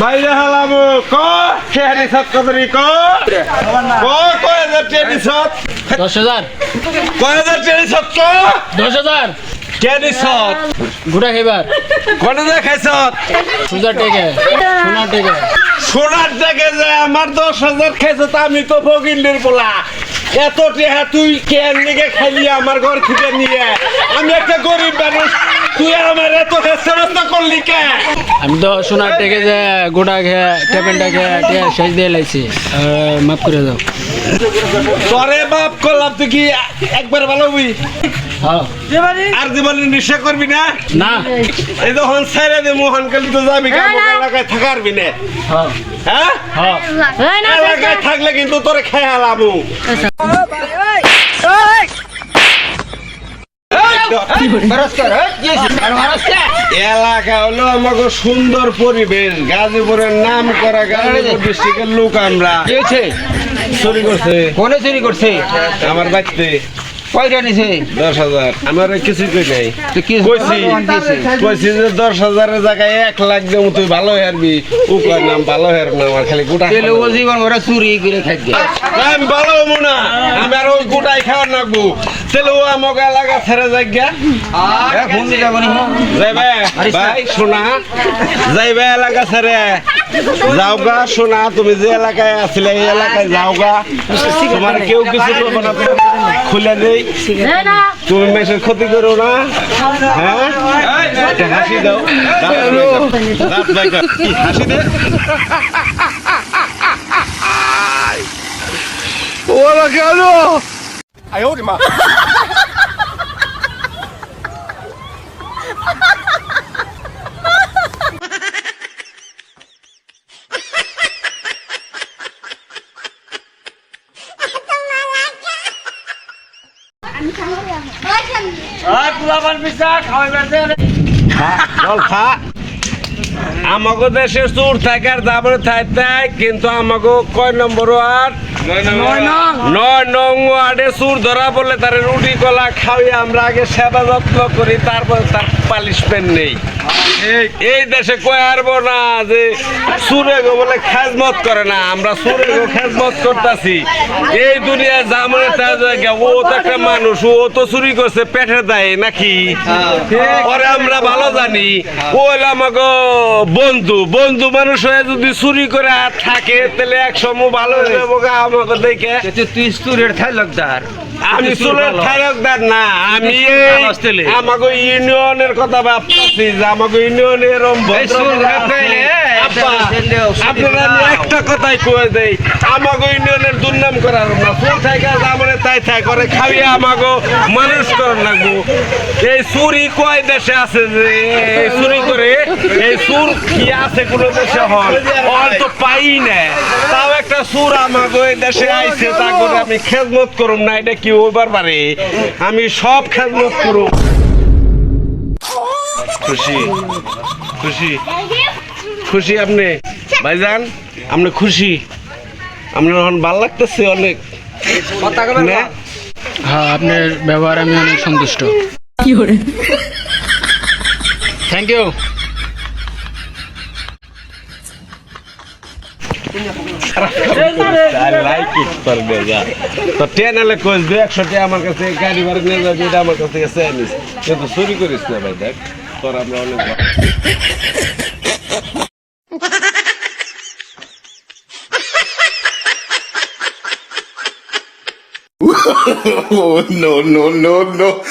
মাইরে হালামু ক? কেহানি সত কদরি ক? ক কয় হাজার টেনি সত দশ হাজার। কয় হাজার টেনি সত ক? দশ হাজার। কেনি সত ঘুরা খাইবার। কোনে দেখাই সত সুজার টেকে সোনার টেকে। সোনার জায়গায় যে আমার দশ হাজার খাইছে তা আমি তো ফকিন্দের বলা এত টেহা তুই কেন নিকে খাইলি আমার ঘর থেকে নিয়ে। আমি একটা গরিব মানুষ তুই আমার এত হেসা করলি কে? আমি তো সোনার টেকে যে গোটা খেয়ে টেপেনটা খেয়ে টেকে শেষ দিয়ে লাইছি। মাফ করে দাও। তরে বাপ করলাম তুই কি একবার ভালো হ্যাঁ আর জীবনে নিশা করবি না না এই যখন ছেড়ে দে মোহন কালি তো যাবি এলাকায় থাকারবি না হ্যাঁ হ্যাঁ হ্যাঁ এলাকায় থাকলে কিন্তু তোরে খেয়ালামু এলাকা হলো আমাকে সুন্দর পরিবেশ গাজীপুরের নাম করা গাজীপুর ডিস্ট্রিক্টের লোক আমরা চুরি করছে কোনে চুরি করছে আমার বাড়িতে কয়টা নিছে? দশ হাজার। আমার কিছু কই নাই। কইছি কইছি যে দশ হাজারের জায়গায় এক লাখ দেব তুই ভালো হারবি। ও কয় নাম ভালো হার না আমার খালি গোটা তেলে ও জীবন ওরা চুরি করে খাইছে। আমি ভালো হব না। আমি আর ওই গোটাই খাওয়ার নাকবো। তাহলে ও আমাকে এলাকা ছেড়ে যাই গিয়া। ফোন দিয়ে যাব যাইবে। ভাই শোনা। যাইবে এলাকা ছেড়ে। যাও গা শোনা তুমি যে এলাকায় আছিলে এই এলাকায় যাও গা তোমার কেউ কিছু করব না খুলে নেই তুমি মেসের ক্ষতি করো না। হ্যাঁ? হাসি দাও। ওরা কেন? জল খা। আমাকে দেশে চুর থাকে আর দাবরে থাই থাই কিন্তু আমাকে কয় নম্বর আর নয় নং ওয়ার্ডে। চুর ধরা বলে তার রুটি কলা খাওয়াই আমরা আগে সেবা যত্ন করি তারপর তার পালিশমেন্ট নেই। এই দেশে কয় আরবো না যে সুরে গো বলে খেজমত করে না আমরা সুরে গো খেজমত করতেছি। এই দুনিয়ায় জামনে জায়গা ও তো একটা মানুষ ও তো চুরি করছে পেটের দায় নাকি? পরে আমরা ভালো জানি। ও আমাকে বন্ধু বন্ধু মানুষ হয়ে যদি চুরি করে আর থাকে তাহলে এক সময় ভালো আমাকে দেখে। তুই চুরের থাই লগদার আমি চুলের থাইলকদার না আমি আমাকে ইউনিয়নের কথা ভাবতেছি যে আমাকে ইউনিয়নের আপনারা আমি। একটা কথাই কয়ে দেই আমাকে ইউনিয়নের দুর্নাম করার না চুল থাকা তাই থাই করে খাইয়ে আমাকে মানুষ করার লাগবো। এই চুরি কয় দেশে আছে যে চুরি করে এই সুর কি আছে কোন দেশে হল হল তো পাই না। তাও একটা সুর আমাকে এই দেশে আইছে তা করে আমি খেজমত করুম না এটা কি ওইবার পারে? আমি সব খেজমত করুম। খুশি খুশি। খুশি আপনি? ভাইজান আপনি খুশি? আপনার এখন ভালো লাগতেছে অনেক? হ্যাঁ আপনার ব্যবহার আমি অনেক সন্তুষ্ট। থ্যাংক ইউ আমার কাছে গাড়ি ভাড়া নিয়ে যাবি এটা আমার কাছ চুরি করিস না ভাই দেখ। তোর আমরা অনেক oh, no, no, no, no.